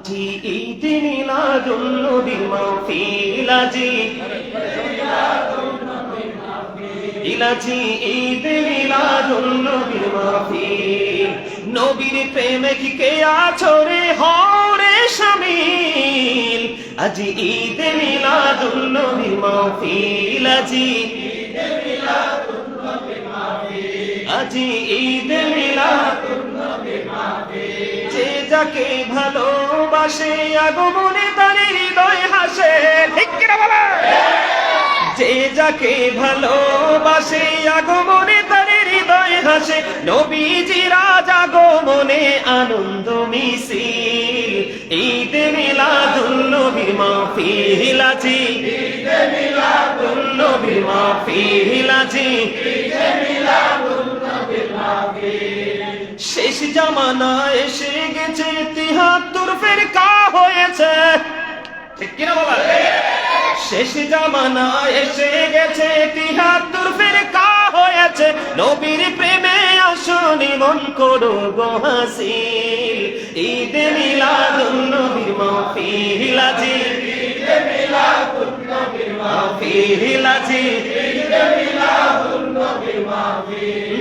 আজি ঈদ মিলাদুন নবীর মাহফিল আজি। ইলাজি, ঈদ মিলাদুন নবীর মাহফিল। নবীর প্রেমে কি কে আছো রে? হরে শামিল। আজি ঈদ মিলাদুন নবীর মাহফিল আজি। আজি ঈদ মিলাদুন যে যাকে ভালোবাসে, আগমনে তার হৃদয় হাসে। যে যাকে ভালোবাসে, আগমনে তার হৃদয় হাসে। নবীজি রাজা আগমনে আনন্দ মিছিল। ঈদ মিলাদুল নবীর মাহফিল আজি ঈদ মিলাদুল নবীর মাহফিল আজি শেষ জামানা এসে গেছে, তিহাত্তর ফেরকা হয়েছে। ঠিক কিনা বাবা শেষ জামানা এসে গেছে, তিহাত্তর ফেরকা হয়েছে। নবীর প্রেমে আসনি মন করো গো হাসিল। ঈদ মিলাদুন নবীর মাহফিল আজি। ঈদ মিলাদুন মাহফিল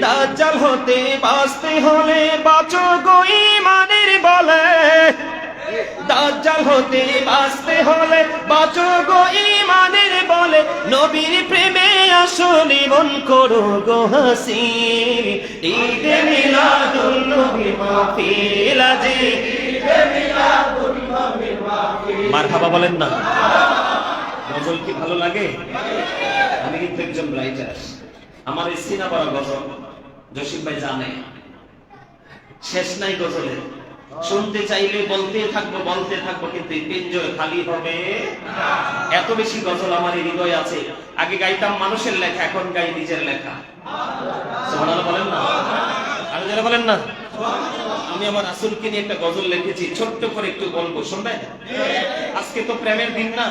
দাজ্জাল হতে বাঁচতে হলে বাঁচো গো ইমানের বলে। দাজ্জাল হতে বাঁচতে হলে বাঁচো গো ইমানের বলে। নবীর প্রেমে আসলে মন করো গো হাসিল ঈদ মিলাদুন নবীর মাহফিল আজি। মারহাবা বলেন না। গজল কি ভালো লাগে? আমি কিন্তু একজন রাইটার আমার এই সিনা পড়া গজল, জসিম ভাই জানে। শেষ নাই গজলের শুনতে চাইলে বলতে থাকব বলতে থাকব, কিন্তু পিঞ্জর খালি হবে। এত বেশি গজল আমার হৃদয় আছে। আগে গাইতাম মানুষের লেখা, এখন গাই নিজের লেখা। বলেন না? আর যারা বলেন না? আমি আমার রাসূলকে নিয়ে একটা গজল লিখেছি, ছোট্ট করে একটু বলব, শুনবেন? আজকে তো প্রেমের দিন না।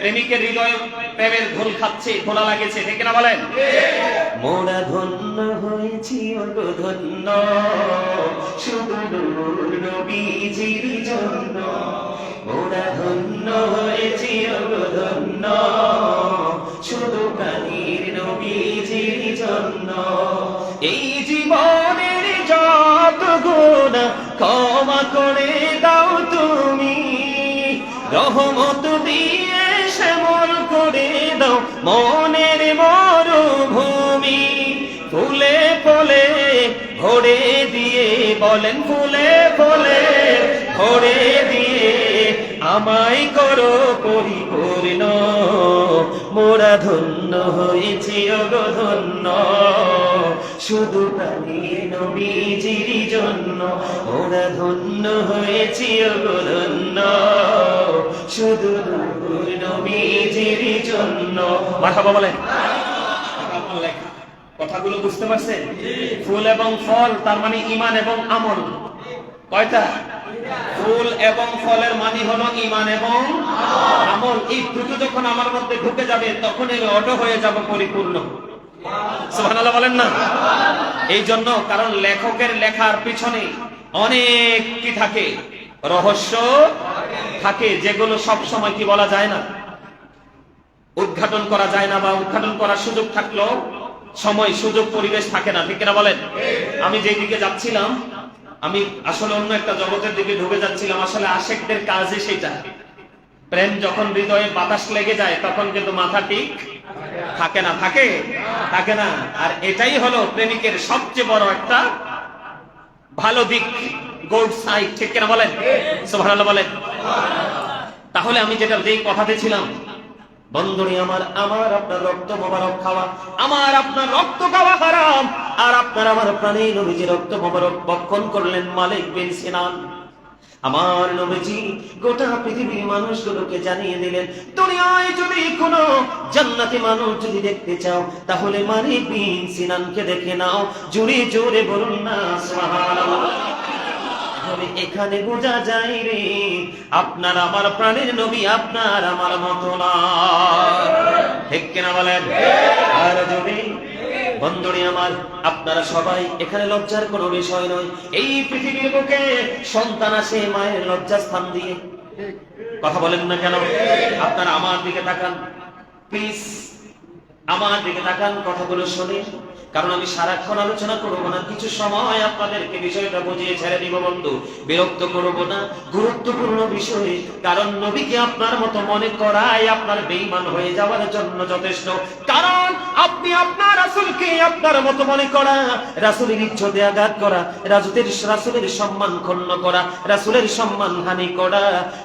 প্রেমিকের হৃদয় প্রেমের ঘোল খাচ্ছে, ঘোলা লাগেছে, ঠিক না বলেন? মোরা ধন্য হয়েছি, অগো ধন্য। নূর নবীজির জন্য। মোরা ধন্য হয়েছি, অগো ধন্য। শুধু প্রাণীর নবীজির জন্য। এই জীবনের যত গুণ ক্ষমা করে দাও তুমি। রহমত দিয়ে শ্যামল করে দাও মনের মরুভূমি। ফুলে ফলে ভরে দিয়ে বলেন, ফুলে ফলে ভরে দিয়ে আমায় করো পরিপূর্ণ। মোরা ধন্য হয়েছি অগধন্য শুধু প্রাণীর নবীজির জন্য মোরা ধন্য হয়েছি অগধন্য শুধু নবীজির জন্য। মারহাবা বলেন। কথাগুলো বুঝতে পারছেন? ফুল এবং ফল, তার মানে ইমান এবং আমল। কয়টা? ফুল এবং ফলের মানে হলো ইমান এবং আমল। এই দুটো যখন আমার মধ্যে ঢুকে যাবে তখন এই অটো হয়ে যাবে পরিপূর্ণ। সুবহানাল্লাহ বলেন না? এই জন্য কারণ লেখকের লেখার পিছনে অনেক কি থাকে? রহস্য থাকে, যেগুলো সব সময় কি বলা যায় না? উদ্ঘাটন করা যায় না বা উদ্ঘাটন করার সুযোগ থাকলেও সময়, সুযোগ, পরিবেশ থাকে না। ঠিক বলেন? আমি যেই দিকে যাচ্ছিলাম আমি আসলে অন্য একটা জগতের দিকে ঢুকে যাচ্ছিলাম। আসলে আশেকদের কাজই সেটা। প্রেম যখন হৃদয়ে বাতাস লেগে যায়, তখন কিন্তু মাথা ঠিক থাকে না। থাকে? থাকে না। আর এটাই হলো প্রেমিকের সবচেয়ে বড় একটা ভালো দিক গোল্ড সাইড ঠিক কিনা বলেন? বলেন। তাহলে আমি যেটা যেই কথাতে ছিলাম বন্ধুরি, আমার আমার আপনার রক্ত মোবারক খাওয়া, আমার আপনার রক্ত খাওয়া হারাম, আর আপনার আমার প্রাণী নবীজি রক্ত মোবারক বক্ষণ করলেন মালিক বিন সিনান। আমার নবীজি গোটা পৃথিবীর মানুষগুলোকে জানিয়ে দিলেন, দুনিয়ায় যদি কোনো জান্নাতি মানুষ যদি দেখতে চাও, তাহলে মালিক বিন সিনানকে দেখে নাও। জোরে জোরে বলুন না, সুবহানাল্লাহ। তাহলে এখানে বোঝা যায় রে, আপনার আমার প্রাণের নবী আপনার আমার মতো না। ঠিক কিনা বলেন? আর যদি, বন্ধুরে আমার, আপনারা সবাই এখানে লজ্জার কোনো বিষয় নয়। এই পৃথিবীর বুকে সন্তান আসে মায়ের লজ্জা স্থান দিয়ে। কথা বলেন না কেন? আপনারা আমার দিকে তাকান। প্লিজ, আমার দিকে তাকান, কথাগুলো শুনে কারণ আমি সারাক্ষণ আলোচনা করব না। কিছু সময় আপনাদেরকে বিষয়টা বুঝিয়ে ছেড়ে দিব বন্ধু। বিরক্ত করব না। গুরুত্বপূর্ণ বিষয়, কারণ নবীকে আপনার মতো মনে করাই আপনার বেইমান হয়ে যাওয়ার জন্য যথেষ্ট। কারণ আপনি আপনার রাসূলকে আপনার মতো মনে করা, রাসূলের ইজ্জতে আঘাত করা রাজুতের রাসূলের সম্মান ক্ষুণ্ণ করা, রাসূলের সম্মান হানি করা,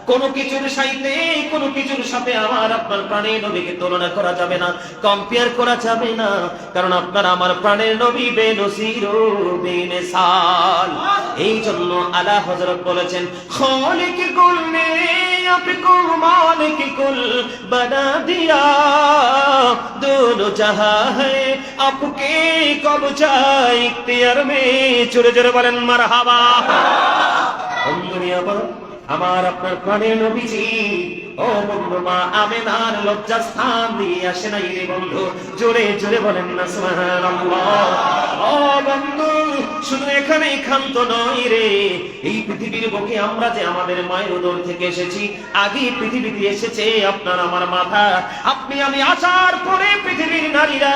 কোনো কিছুর সাইতে কোনো কিছুর সাথে আমার আপনার প্রাণের নবীকে তুলনা করা যাবে না কম্পেয়ার করা যাবে না। কারণ আপনার আমার প্রাণের নবী বে নসির সাল। এই জন্য আলা হজরত বলেছেন, খলিক কুল মে আপকো মালিক কুল বানা দিয়া। দোনো জাহা হে আপকে কব চাই ইখতিয়ার মে। জোরে জোরে বলেন, মারহাবা। হাবা আমার আমার আপনার প্রাণের নবীজি ও বন্ধু মা, আমেনার দিয়ে আসে নাই রে বন্ধু। জোরে জোরে বলেন না বন্ধু, শুধু নয় রে। এই পৃথিবীর আমরা যে আমাদের মায়ের উদর থেকে এসেছি আগে পৃথিবীতে এসেছে আপনার আমার মাথা। আপনি আমি আসার পরে পৃথিবীর নারীরা,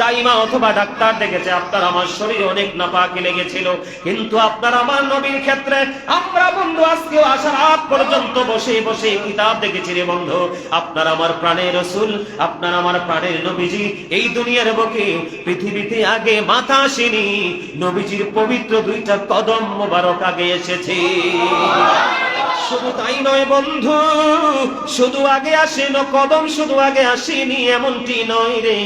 দাইমা অথবা ডাক্তার দেখেছে, আপনার আমার শরীরে অনেক নাপাকি লেগেছিল। কিন্তু আপনার আমার নবীর ক্ষেত্রে আমরা বন্ধু আজকেও আসার আগ পর্যন্ত বসে বসে কিতাব দেখেছি রে বন্ধু। আপনার আমার প্রাণের রসুল, আপনার আমার প্রাণের নবীজি, এই দুনিয়ার বুকে পৃথিবীতে আগে মাথা আসেনি। নবীজির পবিত্র দুইটা কদম মোবারক আগে এসেছে। শুধু তাই নয় বন্ধু, শুধু আগে আসেন কদম, শুধু আগে আসেনি এমনটি নয় রে।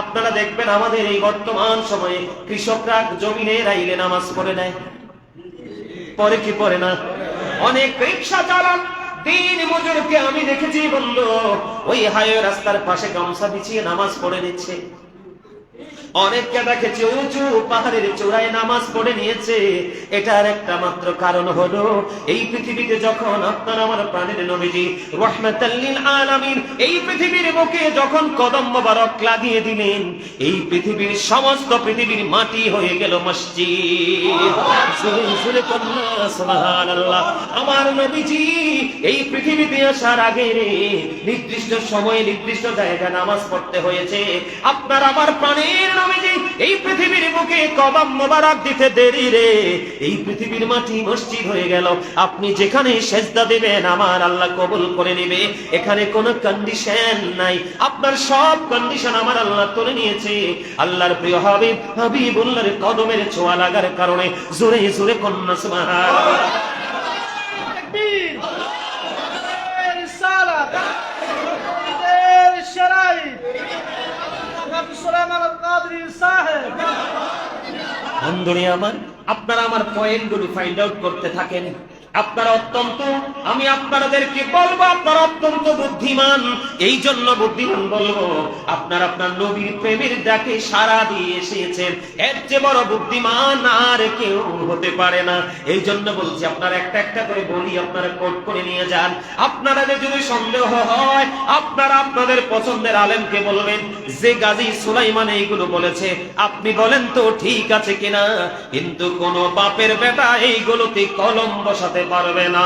আপনারা দেখবেন আমাদের এই বর্তমান সময়ে কৃষকরা জমিনে রাইলে নামাজ পড়ে নেয়। পরে কি পড়ে না? অনেক রিক্সা চালান দিন মজুরকে আমি দেখেছি বলল, ওই হাইওয়ে রাস্তার পাশে গামছা বিছিয়ে নামাজ পড়ে নিচ্ছে। অনেককে দেখেছে উঁচু পাহাড়ের চূড়ায় নামাজ পড়ে নিয়েছে। এটার একটা মাত্র কারণ হলো, এই পৃথিবীতে যখন আপনার আমার প্রাণের নবীজি রহমাতাল্লিল আলামিন এই পৃথিবীর বুকে যখন কদম মোবারক লাগিয়ে দিলেন, এই পৃথিবীর সমস্ত পৃথিবীর মাটি হয়ে গেল মসজিদ। আমার নবীজি এই পৃথিবীতে আসার আগে রে, নির্দিষ্ট সময়ে, নির্দিষ্ট জায়গায় নামাজ পড়তে হয়েছে। আপনার আমার প্রাণের নবীজি, এই পৃথিবীর বুকে কদম মোবারক দিতে দেরি রে। এই পৃথিবীর মাটি মসজিদ হয়ে গেল। আপনি যেখানে সেজদা দিবেন, আমার আল্লাহ কবুল করে নেবে। এখানে কোনো কন্ডিশন নাই। আপনার সব কন্ডিশন আমার আল্লাহ তুলে নিয়েছে। আল্লাহর প্রিয় হাবিব, হাবিবুল্লাহর কদমের ছোঁয়া লাগার কারণে জোরে জোরে কন্যা সুবহানাল্লাহ। বন্ধুরে আমার আপনারা আমার পয়েন্ট গুলি ফাইন্ড আউট করতে থাকেন। আপনারা অত্যন্ত, আমি আপনাদেরকে বলব, আপনারা অত্যন্ত বুদ্ধিমান। এই জন্য বুদ্ধিমান বলব, আপনার আপনার নবীর প্রেমের ডাকে সারা দিয়ে এসেছেন। এর চেয়ে বড় বুদ্ধিমান আর কেউ হতে পারে না। এই জন্য বলছি, আপনারা একটা একটা করে বলি, আপনারা কোট করে নিয়ে যান। আপনারা যদি সন্দেহ হয়, আপনারা আপনাদের পছন্দের আলেমকে বলবেন, যে গাজী সুলাইমান এইগুলো বলেছে, আপনি বলেন তো ঠিক আছে কিনা? কিন্তু কোন বাপের বেটা এইগুলোতে কলম বসাতে পারবে না।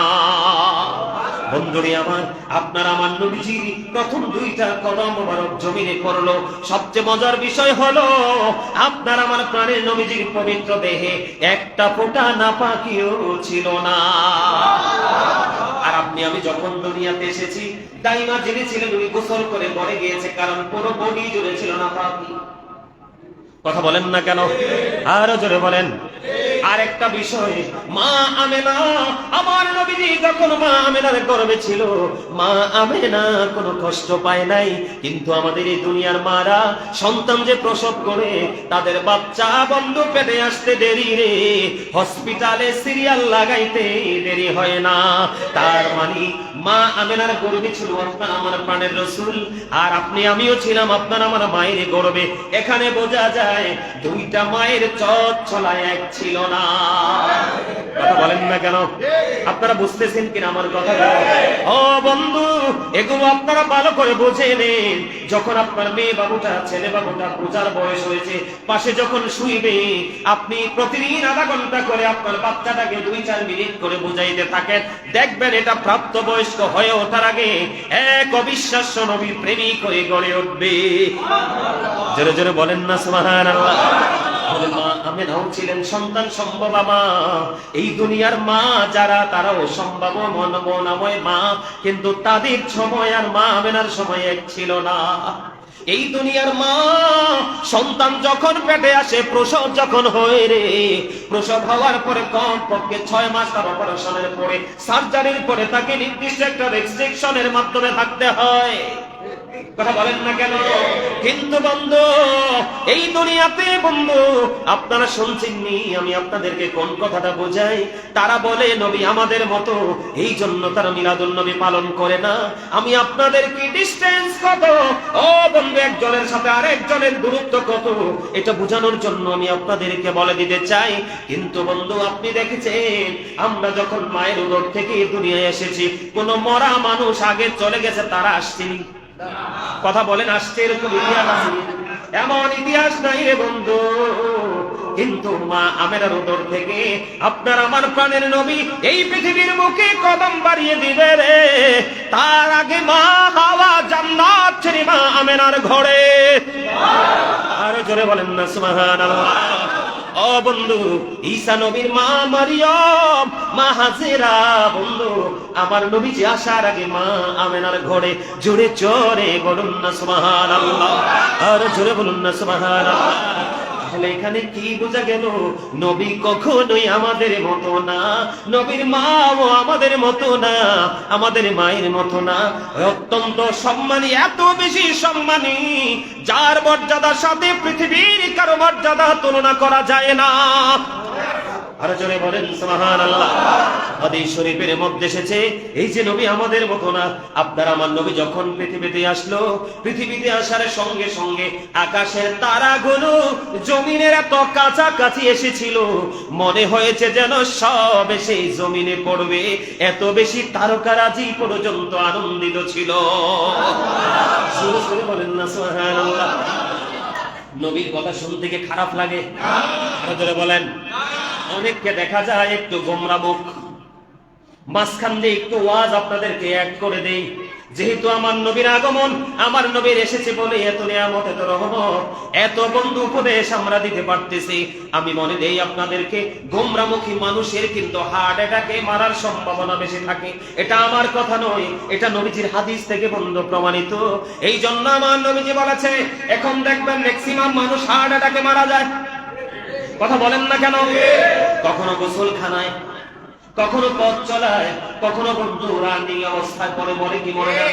বন্ধুরি আমার, আপনার আমার নবীজি প্রথম দুইটা কদম মোবারক জমিনে পড়ল সবচেয়ে মজার বিষয় হলো, আপনার আমার প্রাণের নবীজির পবিত্র দেহে একটা ফোঁটা নাপাকিও ছিল না। আর আপনি, আমি যখন দুনিয়াতে এসেছি, দাইমা জেনেছিলেন, উনি গোসল করে পড়ে গিয়েছে, কারণ পুরো বডি জুড়ে ছিল না পাপি। কথা বলেন না কেন? আরও জোরে বলেন। আর একটা বিষয়, মা আমেনা, আমার নবীজি যখন মা আমেনার গর্বে ছিল, মা আমেনা কোনো কষ্ট পায় নাই, কিন্তু আমাদের এই দুনিয়ার মারা সন্তান যে প্রসব করে, তাদের বাচ্চা বন্ধ পেটে আসতে দেরি রে। হসপিটালে সিরিয়াল লাগাইতে দেরি হয় না। তার মানে মা আমেনার গর্বে ছিল আপনার আমার প্রাণের রসুল, আর আপনি আমিও ছিলাম আপনার আমার মায়ের গর্বে। এখানে বোঝা যায় দুইটা মায়ের চট এক ছিল না। কথা বলেন না কেন? আপনারা বুঝতেছেন কিনা আমার কথা? ও বন্ধু, এগুলো আপনারা ভালো করে নিন। যখন আপনার মেয়ে বাবুটা, ছেলে বাবুটা পূজার বয়স হয়েছে, পাশে যখন শুইবে, আপনি প্রতিদিন আধা ঘণ্টা করে আপনার বাচ্চাটাকে দুই, চার মিনিট করে বুঝাইতে থাকেন। দেখবেন এটা প্রাপ্ত বয়স্ক হয়ে ওঠার আগে এক অবিশ্বাস্য নবী প্রেমিক হয়ে গড়ে উঠবে। জোরে জোরে বলেন না সন্তান সম্ভব এই দুনিয়ার মা যারা, তারাও সম্ভব মন মা। কিন্তু তাদের সময় আর মা আমেনার সময় এক ছিল না। এই দুনিয়ার মা, সন্তান যখন পেটে আসে, প্রসব যখন হয় রে, প্রসব হওয়ার পরে কম পক্ষে ছয় মাস তার অপারেশনের পরে, সার্জারির পরে তাকে নির্দিষ্ট একটা রেস্ট্রিকশনের মাধ্যমে থাকতে হয়। কিন্তু বন্ধু আমি আমি আপনাদেরকে ডিস্টেন্স কত? ও বন্ধু, একজনের সাথে আরেকজনের দূরত্ব কত? এটা বোঝানোর জন্য আমি আপনাদেরকে বলে দিতে চাই। কিন্তু বন্ধু, আপনি দেখেছেন, আমরা যখন মায়ের উদর থেকে দুনিয়ায় এসেছি, কোন মরা মানুষ আগে চলে গেছে, তারা আসছেনি। কথা বলেন, আসছে এরকম ইতিহাস আছে। এমন ইতিহাস নাই রে বন্ধু। কিন্তু মা আমেরার উদর থেকে আপনার আমার প্রাণের নবী এই পৃথিবীর মুখে কদম বাড়িয়ে দিবে রে। তার আগে মা হাওয়া জান্নাত ছেড়ে মা আমেনার ঘরে। আরও জোরে বলেন না, সুবহানাল্লাহ। ও বন্ধু, ঈসা নবীর মা মারিয়ম, মা হাজেরা, বন্ধু, আমার নবীজি আসার আগে মা আমেনার ঘরে জোরে চরে বলুন না সুবহানাল্লাহ, আর জোরে বলুন না সুবহানাল্লাহ। তাহলে এখানে কি বোঝা গেল? নবী কখনোই আমাদের মতো না। নবীর মাও আমাদের মতো না, আমাদের মায়ের মতো না। অত্যন্ত সম্মানী, এত বেশি সম্মানী, যার মর্যাদার সাথে পৃথিবীর কারও মর্যাদা তুলনা করা যায় না। আরও জোরে বলেন সুবহান আল্লাহ হাদিস শরীফের মধ্যে এসেছে, এই যে নবী আমাদের মতো না আমার নবী যখন পৃথিবীতে আসলো, পৃথিবীতে আসার সঙ্গে সঙ্গে আকাশের তারাগুলো জমিনের কাছাকাছি এসেছিল। মনে হয়েছে যেন সব সেই জমিনে পড়বে, এত বেশি তারকারাজি পর্যন্ত আনন্দিত ছিল। বলেন না, সুবহানাল্লাহ। নবীর কথা শুনতে খারাপ লাগে? বলেন। অনেককে দেখা যায় একটু গোমরা মুখ। মাঝখান দিয়ে একটু ওয়াজ আপনাদেরকে এক করে দেই। যেহেতু আমার নবীর আগমন, আমার নবীর এসেছে বলে এত নিয়ামত, এত রহমত, এত বন্ধু উপদেশ আমরা দিতে পারতেছি। আমি মনে দেই আপনাদেরকে গোমরামুখী মানুষের কিন্তু হার্ট অ্যাটাকে মারার সম্ভাবনা বেশি থাকে। এটা আমার কথা নয়, এটা নবীজির হাদিস থেকে বন্ধু প্রমাণিত। এই জন্য আমার নবীজি বলেছে, এখন দেখবেন ম্যাক্সিমাম মানুষ হার্ট অ্যাটাকে মারা যায়। কথা বলেন না কেন? কখনো গোসলখানায় কখনো পথ চলায়, কখনো বন্ধু রানিং অবস্থায় পরে মরে কি মরে না?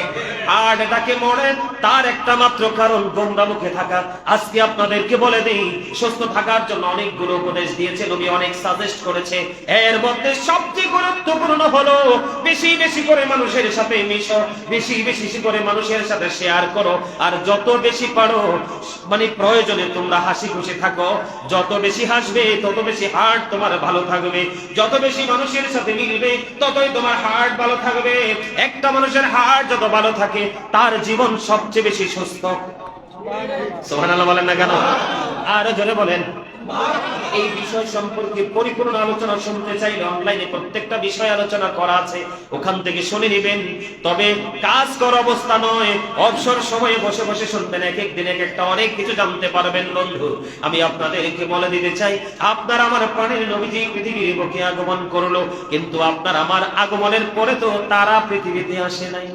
আর এটাকে মরে, তার একটা মাত্র কারণ গোমরা মুখে থাকা। আজকে আপনাদেরকে বলে দেই, সুস্থ থাকার জন্য অনেকগুলো উপদেশ দিয়েছে, নবী অনেক সাজেস্ট করেছে। এর মধ্যে সবচেয়ে গুরুত্বপূর্ণ হলো, বেশি বেশি করে মানুষের সাথে মিশো, বেশি বেশি করে মানুষের সাথে শেয়ার করো। আর যত বেশি পারো মানে প্রয়োজনে তোমরা হাসি খুশি থাকো। যত বেশি হাসবে, তত বেশি হার্ট তোমার ভালো থাকবে। যত বেশি মানুষের সাথে মিলবে, ততই তোমার হার্ট ভালো থাকবে। একটা মানুষের হার্ট যত ভালো থাকে, তার জীবন সবচেয়ে বেশি সুস্থ। সোহানাল্লাহ বলেন না কেন? আরও জোরে বলেন। এই বিষয় সম্পর্কে পরিপূর্ণ আলোচনা শুনতে চাইলে অনলাইনে প্রত্যেকটা বিষয় আলোচনা করা আছে। ওখান থেকে শুনে নেবেন। তবে কাজ কর অবস্থা নয়। অবসর সময়ে বসে বসে শুনবেন। এক এক দিন এক একটা অনেক কিছু জানতে পারবেন বন্ধু। আমি আপনাদেরকে বলে দিতে চাই, আপনার আমার প্রাণের নবীজি পৃথিবীর বুকে আগমন করল, কিন্তু আপনার আমার আগমনের পরে তো তারা পৃথিবীতে আসে নাই।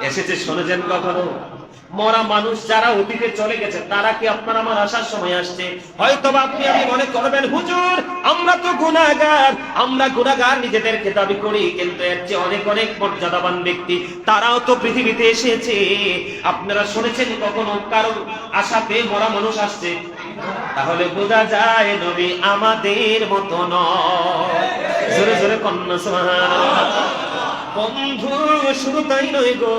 এসেছে, শুনেছেন কখনো? মরা মানুষ যারা অতীতে চলে গেছে, তারা কি আপনার আমার আসার সময় আসছে? হয়তো আপনি আমি মনে করবেন, হুজুর, আমরা তো গুনাহগার। আমরা গুনাহগার নিজেদেরকে দাবি করি, কিন্তু এর চেয়ে অনেক অনেক মর্যাদাবান ব্যক্তি, তারাও তো পৃথিবীতে এসেছে। আপনারা শুনেছেন কখনো, কারণ আশা পেয়ে মরা মানুষ আসছে? তাহলে বোঝা যায় নবী আমাদের মতো নয়। জোরে জোরে কন্যা, সুবহানাল্লাহ। বন্ধু, শুধু তাই নয় গো,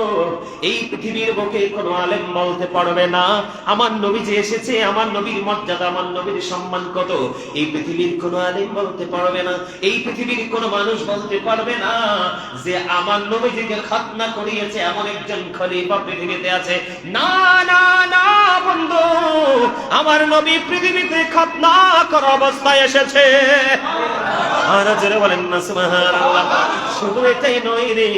এই পৃথিবীর বুকে কোনো আলেম বলতে পারবে না। আমার নবী যে এসেছে, আমার নবীর মর্যাদা, আমার নবীর সম্মান কত? এই পৃথিবীর কোনো আলেম বলতে পারবে না। এই পৃথিবীর কোনো মানুষ বলতে পারবে না যে আমার নবী নবীজিকে খাতনা করিয়েছে, এমন একজন খলিফা পৃথিবীতে আছে। না না না, বন্ধু, আমার নবী পৃথিবীতে খাতনা করা অবস্থায় এসেছে। আর বলেন না, সুবহানাল্লাহ। শুধু এটাই নয় রে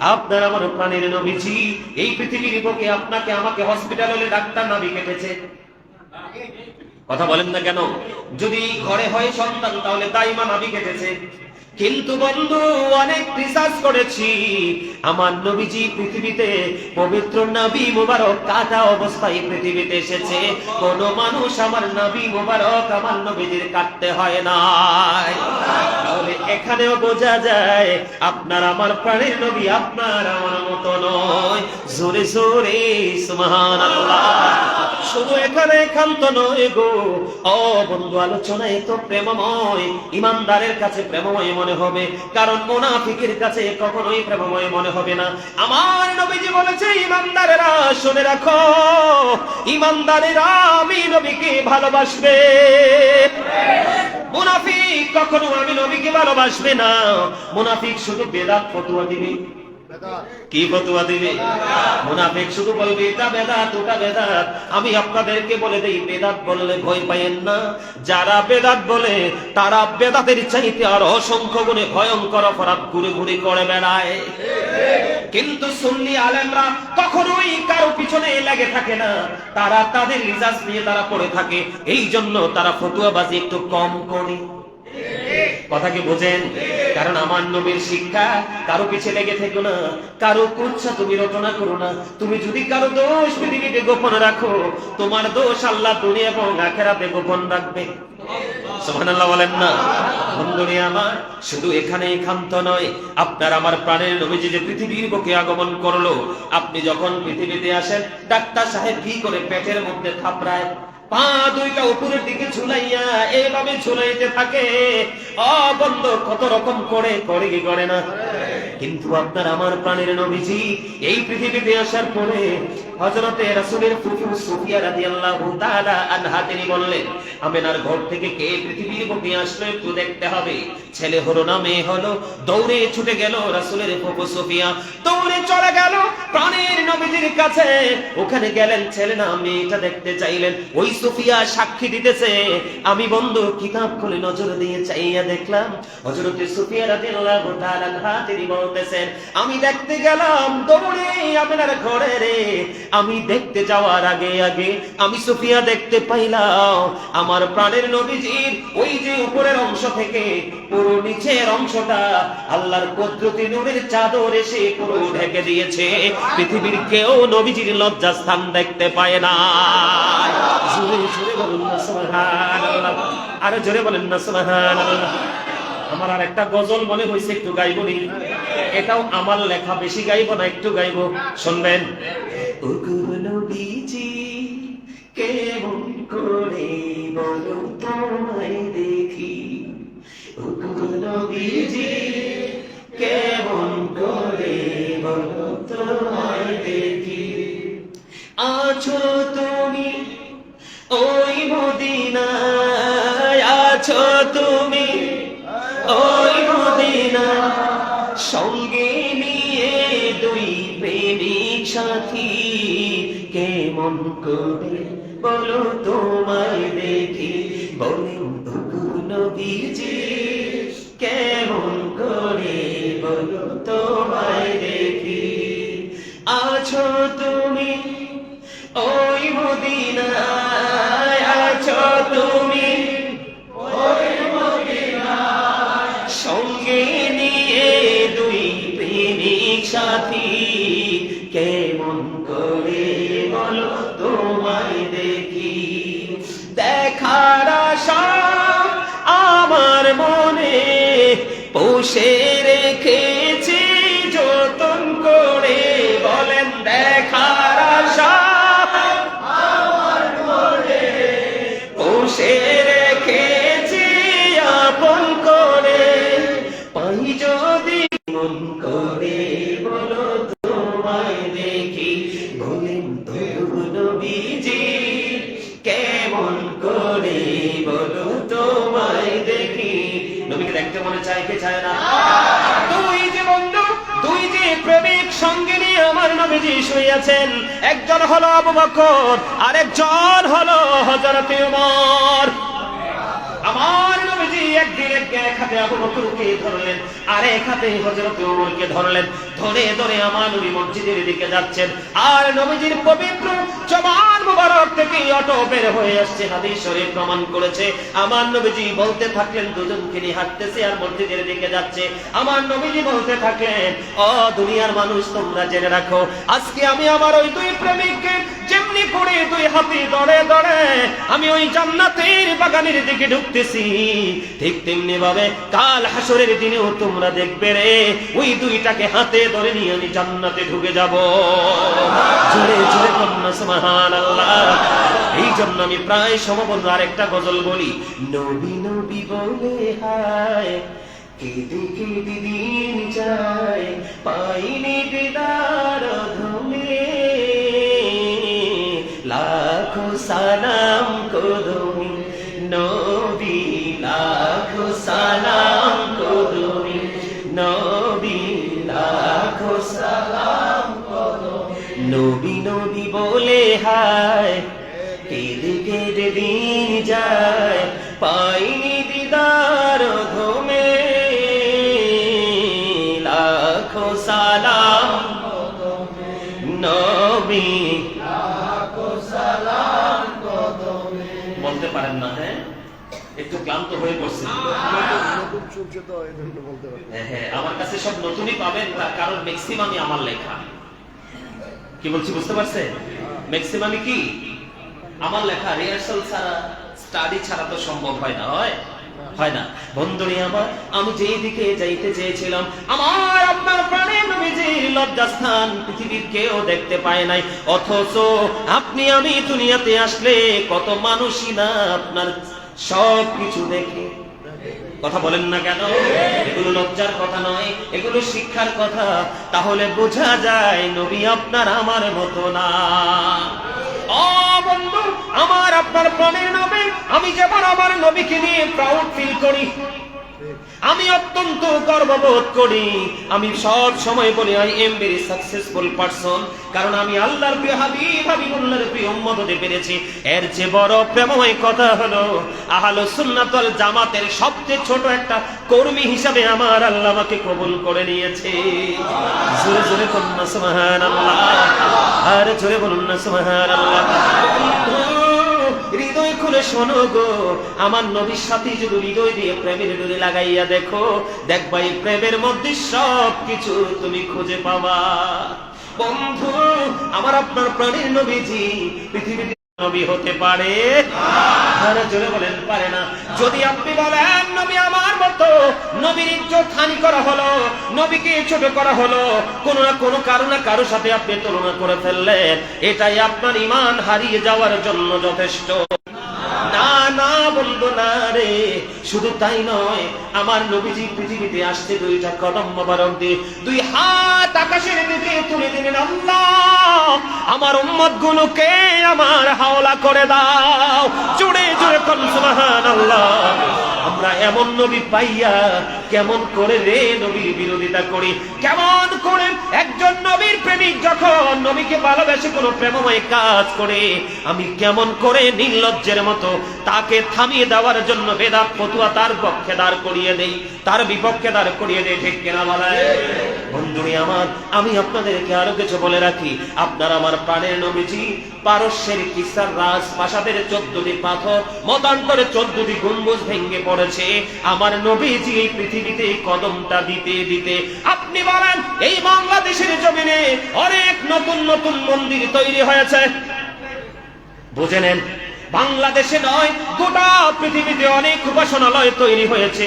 আপনার আমার প্রাণের নবীজি, এই পৃথিবীর বুকে আপনাকে আমাকে হসপিটাল ডাক্তার নাবি কেটেছে। কথা বলেন না কেন? যদি ঘরে হয় সন্তান, তাহলে তাই মা নাবি কেটেছে। কিন্তু বন্ধু, অনেক রিসার্চ করেছি। আমার নবীজি পৃথিবীতে পবিত্র নবী মুবারক কাটা অবস্থায় পৃথিবীতে এসেছে। কোন মানুষ আমার নবী মুবারক আমার নবীজির কাটতে হয় তাহলে এখানেও বোঝা যায়, আপনার আমার প্রাণের নবী আপনার আমার মতো নয়। জোরে জোরে, সুবহানাল্লাহ। শুধু এখানে একান্ত নয় গো। ও বন্ধু, আলোচনায় তো প্রেমময়, ইমানদারের কাছে প্রেমময় মনে হবে, কারণ মোনাফিকের কাছে কখনোই প্রেমময় মনে হবে না। আমার নবীজি বলেছে, ইমানদারেরা, শুনে রাখো, ইমানদারেরা আমি নবীকে ভালোবাসবে। মুনাফিক কখনো আমি নবীকে ভালোবাসবে না। মুনাফিক শুধু বেদাত ফতুয়া দিবে। কি ফতুয়া দিবে? মুনাফিক শুধু বলবে এটা বেদাত, ওটা বেদাত। আমি আপনাদেরকে বলে দেই, বেদাত বললে ভয় না। যারা বেদাত বলে, তারা বেদাতের চাইতে আর অসংখ্য গুণে ভয়ঙ্কর অপরাধ ঘুরে ঘুরে করে বেড়ায়। কিন্তু সুন্নি আলেমরা কখনোই কারও পিছনে লেগে থাকে না। তারা তাদের রিজার্চ নিয়ে তারা পড়ে থাকে এই জন্য তারা ফতুয়াবাজি একটু কম করে। কথা কি বোঝেন? কারণ আমার নবীর শিক্ষা কারও পিছে লেগে থেকো না, কারও কুচ্ছা তুমি রচনা করো না। তুমি যদি কারও দোষ পৃথিবীতে গোপন রাখো, তোমার দোষ আল্লাহ দুনিয়া এবং আখেরাতে গোপন রাখবে। আপনি যখন পৃথিবীতে আসেন, ডাক্তার সাহেব কি করে পেটের মধ্যে থাপড়ায়? পা দুইটা উপরের দিকে এইভাবে থাকে। কত রকম করে করে কি করে না? কিন্তু আপনার, আমার প্রাণের নবীজি, এই পৃথিবীতে আসার পরে হযরতে রাসূলের ফুফু সুফিয়া রাদিয়াল্লাহু তাআলা আনহা তিনি বললেন আমেনার ঘর থেকে কে পৃথিবীর বুকে আসলো একটু দেখতে হবে। ছেলে হলো না মেয়ে হলো। দৌড়ে ছুটে গেল রাসূলের ফুফু সুফিয়া। দৌড়ে চলে গেল প্রাণের কাছে। ওখানে গেলেন ছেলে না মেয়েটা দেখতে চাইলেন। ওই সুফিয়া সাক্ষী দিতেছে, আমি বন্ধু, কিতাব খুলে নজর দিয়ে চাইয়া দেখলাম। হযরতে সুফিয়া রাদিয়াল্লাহু তাআলা আনহা তিনি বলতেছেন, আমি দেখতে গেলাম, দৌড়ে আপনার ঘরে রে। আমি দেখতে যাওয়ার আগে আগে আমি সুফিয়া দেখতে পাইলাম, আমার প্রাণের নবীজির ওই যে উপরের অংশ থেকে পুরো নিচের অংশটা আল্লাহর কুদরতি নূরের চাদর এসে পুরো ঢেকে দিয়েছে। পৃথিবীর কেউ নবীজির লজ্জা স্থান দেখতে পায় না। জোরে জোরে বলুন না, সুবহানাল্লাহ। আরে জোরে বলেন না, সুবহানাল্লাহ। আমার আর একটা গজল মনে হয়েছে একটু গাইব নি। এটাও আমার লেখা। বেশি গাইব না, একটু গাইব। শুনবেন। দেখি? কেমন করে দেখি? আছো তুমি ওই মদিনায়, আছো তুমি ওই সাথী, কেমন করে বলো তোমায় দেখি? বলেন নবীজি, কেমন করে বলো তোমায় দেখি? আছো তুমি ওই মদিনায় Moshe খাইতে মনে চায়, কে চায় না? দুই যে বন্ধু যে প্রেমিক সঙ্গে নিয়ে আমার শুয়েছেন একজন হলো আবু বকর, আরেকজন হলো হযরত ওমর আমার নবীজি একদিন এক হাতে আবু বকরকে ধরলেন, আরেক হাতে হযরত ওমরকে ধরলেন। ধরে ধরে আমার নবী মসজিদের দিকে যাচ্ছেন। আর নবীজির পবিত্র জবান মুবারক থেকে অটো বের হয়ে আসছে, হাদিস শরীফ প্রমাণ করেছে। আমার নবীজি বলতে থাকলেন, দুজনকে নিয়ে হাঁটতেছে আর মসজিদের দিকে যাচ্ছে। আমার নবীজি বলতে থাকলেন, ও দুনিয়ার মানুষ, তোমরা জেনে রাখো, আজকে আমি আমার ওই দুই প্রেমিককে যেমনি করে দুই হাতে দড়ে দড়ে আমি ওই জান্নাতের বাগানের দিকে ঢুকতেছি। ঠিক তেমনি ভাবে কাল হাসরের দিনেও তোমরা দেখবে রে, ওই দুইটাকে হাতে ধরে নিয়ে আমি জান্নাতে ঢুকে যাব। জোরে জোরে কন্যা সুবহান আল্লাহ এই জন্য আমি প্রায় সমবন্ধ আরেকটা গজল বলি। নবী নবী বলে হায়, কেঁদে কেঁদে দিন যায়, পাইনি দিদার ধুমে লাখো সালাম করুন নবী, লাখো সালাম বলে হায় কেঁদে দিন যায় পাইনি দিদার ঘুমে। লাখো সালাম নবী। বলতে পারেন না হ্যাঁ? একটু ক্লান্ত হয়ে পড়ছে। হ্যাঁ, হ্যাঁ, আমার কাছে সব নতুনই পাবেন তার কারণ ম্যাক্সিমামই আমার লেখা। কি বলছি, বুঝতে পারছেন ম্যাক্সিমামই কি? আমার লেখা রিহার্সাল ছাড়া স্টাডি ছাড়া তো সম্ভব হয় না, হয়? হয় না। বন্ধুরি আমার, আমি যেই দিকে যাইতে চেয়েছিলাম, আমার আপনার প্রাণের নবীজির লজ্জাস্থান পৃথিবীর কেউ দেখতে পায় নাই। অথচ আপনি, আমি দুনিয়াতে আসলে কত মানুষই না আপনার সব কিছু দেখে। কথা বলেন না কেন? এগুলো লজ্জার কথা নয়, এগুলো শিক্ষার কথা। তাহলে বোঝা যায় নবী আপনার আমার মতো না। আমার আপনার প্রাণের নবী, আমি যেমন আমার নবীকে নিয়ে প্রাউড ফিল করি আমি অত্যন্ত গর্ববোধ করি, আমি সব সময় বলি I am very successful person কারণ আমি আল্লাহর প্রিয় হাবিব, হাবিবুল্লাহর প্রিয় উম্মত হতে পেরেছি। এর চেয়ে বড় প্রেমময় কথা হলো, আহলে সুন্নাতুল জামাতের সবচেয়ে ছোট একটা কর্মী হিসাবে আমার আল্লাহ আমাকে কবুল করে নিয়েছে। জোরে জোরে বলুন না, সুবহানাল্লাহ। আর জোরে বলুন না, সুবহানাল্লাহ। খুলে শোনো গো। আমার নবীর সাথে যদি হৃদয় দিয়ে প্রেমের ডুরি লাগাইয়া দেখো, দেখবা এই প্রেমের মধ্যে সব কিছু তুমি খুঁজে পাবা। বন্ধু, আমার আপনার প্রাণীর নবীজি পৃথিবীতে নবী হতে পারে? বলেন, পারে না। যদি আপনি বলেন, নবী আমার মতো, নবীর ইজ্জত হানি করা হলো, নবীকে ছোট করা হলো, কোন না কোনো কারও না কারও সাথে আপনি তুলনা করে ফেললেন, এটাই আপনার ইমান হারিয়ে যাওয়ার জন্য যথেষ্ট। না না বলব না রে। শুধু তাই নয়, আমার নবীজি পৃথিবীতে আসছে দুইটা কদম মোবারক দিয়ে। দুই হাত আকাশের দিকে তুলে দিলেন, আল্লাহ, আমার উম্মত গুলোকে আমার হাওলা করে দাও। জুড়ে জুড়ে কল আল্লাহ আমরা এমন নবী পাইয়া কেমন করে রে নবীর বিরোধিতা করি? কেমন করে একজন নবীর প্রেমিক যখন নবীকে ভালোবেসে কোনো প্রেমময় কাজ করে, আমি কেমন করে নির্লজ্জের মতো তাকে থামিয়ে দেওয়ার জন্য বেদাত পতুয়া তার পক্ষে দাঁড় করিয়ে দেই। তার বিপক্ষে দাঁড় করিয়ে দেই ঠিক কেনা বলায় বন্ধুরি আমার, আমি আপনাদেরকে আরও কিছু বলে রাখি। আপনার আমার প্রাণের নবীজি, পারস্যের কিসার রাজ প্রাসাদের চোদ্দটি পাথর, মতান্তরে চোদ্দটি গম্বুজ ভেঙে পড়েছে। আমার নবীজি এই পৃথিবীতে কদমটা দিতে দিতে। আপনি বলেন, এই বাংলাদেশের জমিনে অনেক নতুন নতুন মন্দির তৈরি হয়েছে। বুঝে নেন বাংলাদেশে নয়, গোটা পৃথিবীতে অনেক উপাসনালয় তৈরি হয়েছে।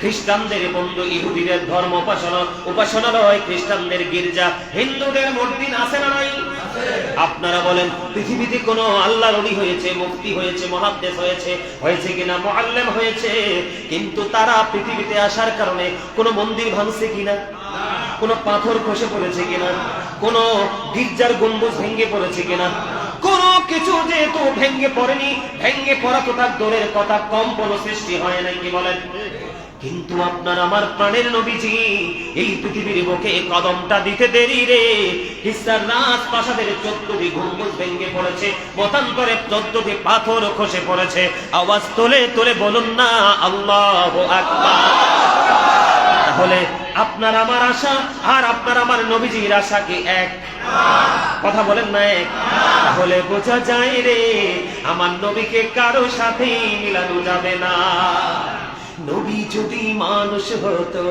খ্রিস্টানদের বন্ধু ইহুদিদের ধর্ম উপাসনা, উপাসনালয়, খ্রিস্টানদের গির্জা, হিন্দুদের মসজিদ আছে না নাই? আপনারা বলেন, পৃথিবীতে কোনো আল্লাহ রলি হয়েছে মুক্তি হয়েছে, মহাদ্দেশ হয়েছে হয়েছে কিনা মোয়াল্লেম হয়েছে? কিন্তু তারা পৃথিবীতে আসার কারণে কোনো মন্দির ভাঙছে কিনা? কোনো পাথর খসে পড়েছে কিনা? কোনো গির্জার গম্বুজ ভেঙে পড়েছে কিনা? কোনো কিছু যেহেতু ভেঙে পড়েনি, ভেঙে পড়া তো তার দূরের কথা, কম্পন সৃষ্টি হয় নাই, কি বলেন? কিন্তু আপনার আমার প্রাণের নবীজি, এই পৃথিবীর বুকে কদমটা দিতে দেরি রে। হিসার রাজ প্রাসাদের চোদ্দটি গম্বুজ ভেঙে পড়েছে, মতান্তরে চোদ্দটি পাথর খসে পড়েছে। আওয়াজ তোলে তোলে বলুন না, আল্লাহ আকবার। তাহলে আপনার আমার আশা আর আপনার আমার নবীজির আশা কি এক? কথা বলেন না এক? তাহলে বোঝা যায় রে, আমার নবীকে কারও সাথে মিলানো যাবে না। নবী যদি মানুষ হতো,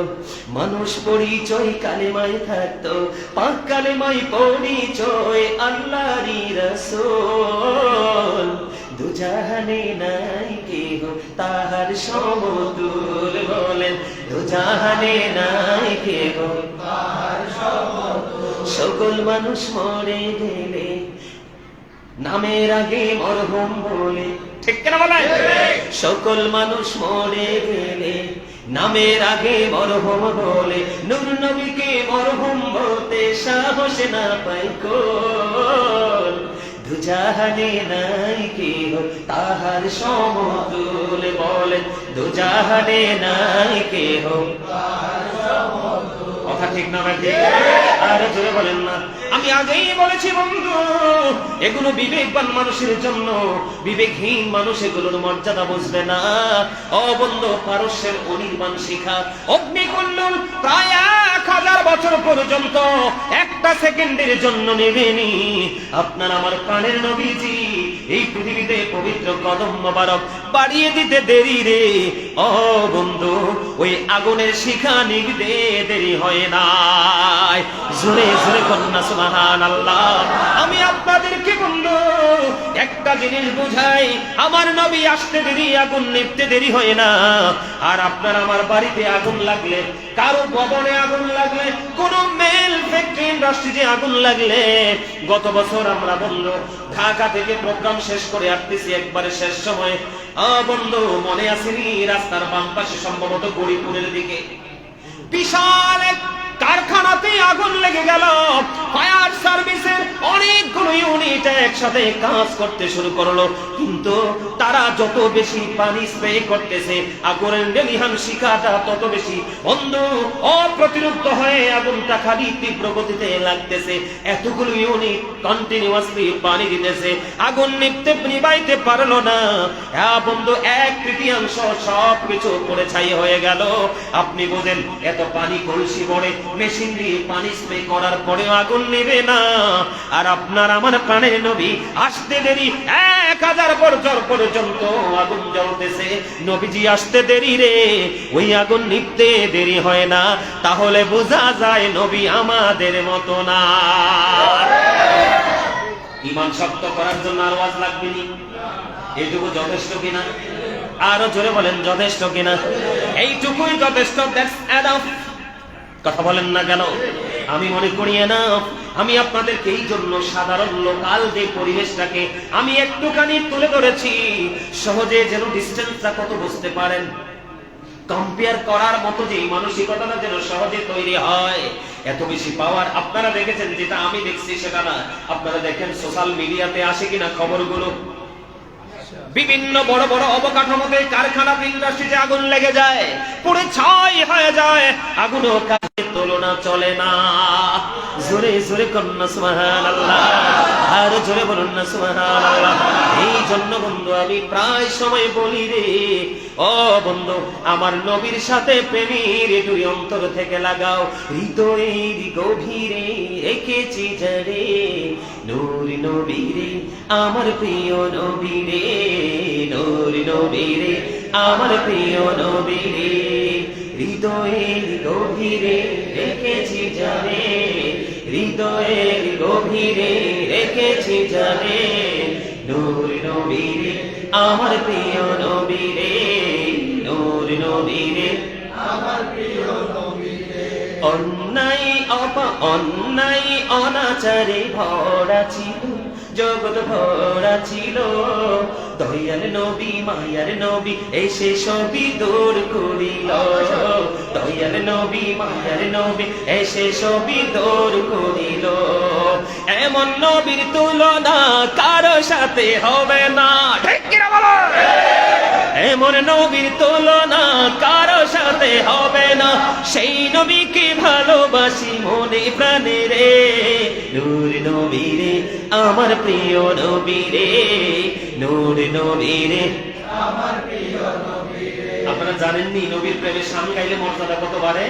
মানুষ পরিচয় কালেমায় থাকতো, পাক কালেমায় পরিচয় আল্লাহরই রসুল। দুজাহানে নাই কেহ, তাহার সমতুল বলেন দুজাহানে নাই কেহ সকল মানুষ মরে গেলে, নামের আগে মরহুম বলে। ঠিক কেনা বলে সকল মানুষ মরে গেলে, নামের আগে মরহুম বলে। নূর নবীকে মরহুম বলতে সাহস না পাই দুজাহানে নাই কেহ, তাহার সমতুল বলেন দুজাহানে নাই কেহ। কথা ঠিক না আর জোরে বলেন না। আমি আগেই বলেছি, বন্ধু, এগুলো বিবেকবান মানুষের জন্য, বিবেকহীন মানুষ এগুলোর মর্যাদা বুঝবে না। অবন্ধ পারস্যের অনির্বাণ শিখা, অগ্নিকুণ্ডল প্রায় পর্যন্ত একটা সেকেন্ডের জন্য নেবেনি। আপনার আমার প্রাণের নবীজি, এই পৃথিবীতে পবিত্র কদম মোবারক বাড়িয়ে দিতে দেরি রে। ও বন্ধু, ওই আগুনের শিখা নিগতে দেরি হয় না জোরে জোরে কন্যা সুবহান আল্লাহ আমি আপনাদেরকে বন্ধু একটা জিনিস বুঝাই, আমার নবী আসতে দেরি, আগুন নিভতে দেরি হয় না। আর আপনার আমার বাড়িতে আগুন লাগলে, কারও ভবনে আগুন লাগলে, কোন মেল ফ্যাক্টরি ইন্ডাস্ট্রিতে আগুন লাগলে, গত বছর আমরা বন্ধু, ঢাকা থেকে প্রোগ্রাম শেষ করে আসতেছি একবারে শেষ সময়। আ, বন্ধু, মনে আসেনি রাস্তার বাম পাশে সম্ভবত গরিপুরের দিকে? বিশাল এক কারখানাতে আগুন লেগে গেল। ফায়ার সার্ভিসের অনেকগুলো ইউনিট একসাথে কাজ করতে শুরু করল। কিন্তু তারা যত বেশি পানি স্প্রে করতেছে, আগুনের ডেলিহান শিখাটা তত বেশি বন্ধ, অপ্রতিরোধ হয়ে আগুনটা খালি তীব্র গতিতে লাগতেছে। এতগুলো ইউনিট কন্টিনিউয়াসলি পানি দিতেছে। আগুন নিপতে নিবাইতে পারল না। হ্যাঁ বন্ধু, এক তৃতীয়াংশ সব কিছু পড়ে ছাই হয়ে গেল। আপনি বোঝেন, এত পানি কলসি পড়ে মেশিন দিয়ে পানি স্প্রে করার পরেও আগুন নেবে না। আর আপনার আমার প্রাণের নবী আসতে দেরি, এক হাজার বছর পর্যন্ত আগুন জ্বলতেছে। নবীজি আসতে দেরি রে, ওই আগুন নিভতে দেরি হয় না। তাহলে বোঝা যায় নবী আমাদের মতো না। ইমান শক্ত করার জন্য আর ওয়াজ লাগবে নি। এইটুকু যথেষ্ট কিনা? আরও জোরে বলেন, যথেষ্ট কিনা? এইটুকুই যথেষ্ট দ্যাটস এনাফ কথা বলেন না কেন? আমি মনে করি না আমি আপনাদেরকে এই জন্য সাধারণ লোকাল যে পরিবেশটাকে আমি একটুখানি তুলে ধরেছি। সহজে যেন ডিস্টেন্সটা কত বুঝতে পারেন? কম্পেয়ার করার মতো যে মানসিকতাটা যেন সহজে তৈরি হয়। এত বেশি পাওয়ার আপনারা দেখেছেন, যেটা আমি দেখছি সেটা না। আপনারা দেখেন সোশ্যাল মিডিয়াতে আসে কিনা খবরগুলো? বিভিন্ন বড় বড় অবকাঠামোতে কারখানা ইন্ডাস্ট্রিতে আগুন লেগে যায় পুরে ছাই হয়ে যায়, আগুনও কাছে তুলনা চলে না। জোরে জোরে কন্যা সুবহান আল্লাহ আর জোরে বলুন না সুবহান আল্লাহ এই জন্য বন্ধু, আমি প্রায় সময় বলি রে, ও বন্ধু, আমার নবীর সাথে প্রেমীর দুই অন্তর থেকে লাগাও। হৃদয়ের গভীরে রেখেছি যারে নূর নবীরে, আমার প্রিয় নবীরে, নূর নবীরে, আমার প্রিয় নবীরে। হৃদয়ের গভীরে রেখেছি জানে, হৃদয়ের গভীরে রেখেছি জানে। নূর নবীরে, আমার প্রিয় নবীরে, নূর নবীরে অন্যায় অপ অন্যায় অনাচারে ভরা ছিল জগৎ ভরা ছিল। দয়াল নবী, মায়ার নবী এসে সবই দূর করিল। দয়াল নবী, মায়ার নবী এসে সবই দূর করিল। এমন নবীর তুলনা কারও সাথে হবে না। ঠিক কিনা বলো? এমন নবীর তুলনা কারও সাথে হবে না? সেই নবীকে ভালোবাসি মনে প্রাণে রে। নূর নবী রে আমার প্রিয় নবী রে নূর নবী রে আপনারা জানেননি নবীর প্রেমে স্বামী গাইলে মর্যাদা কত বাড়ে?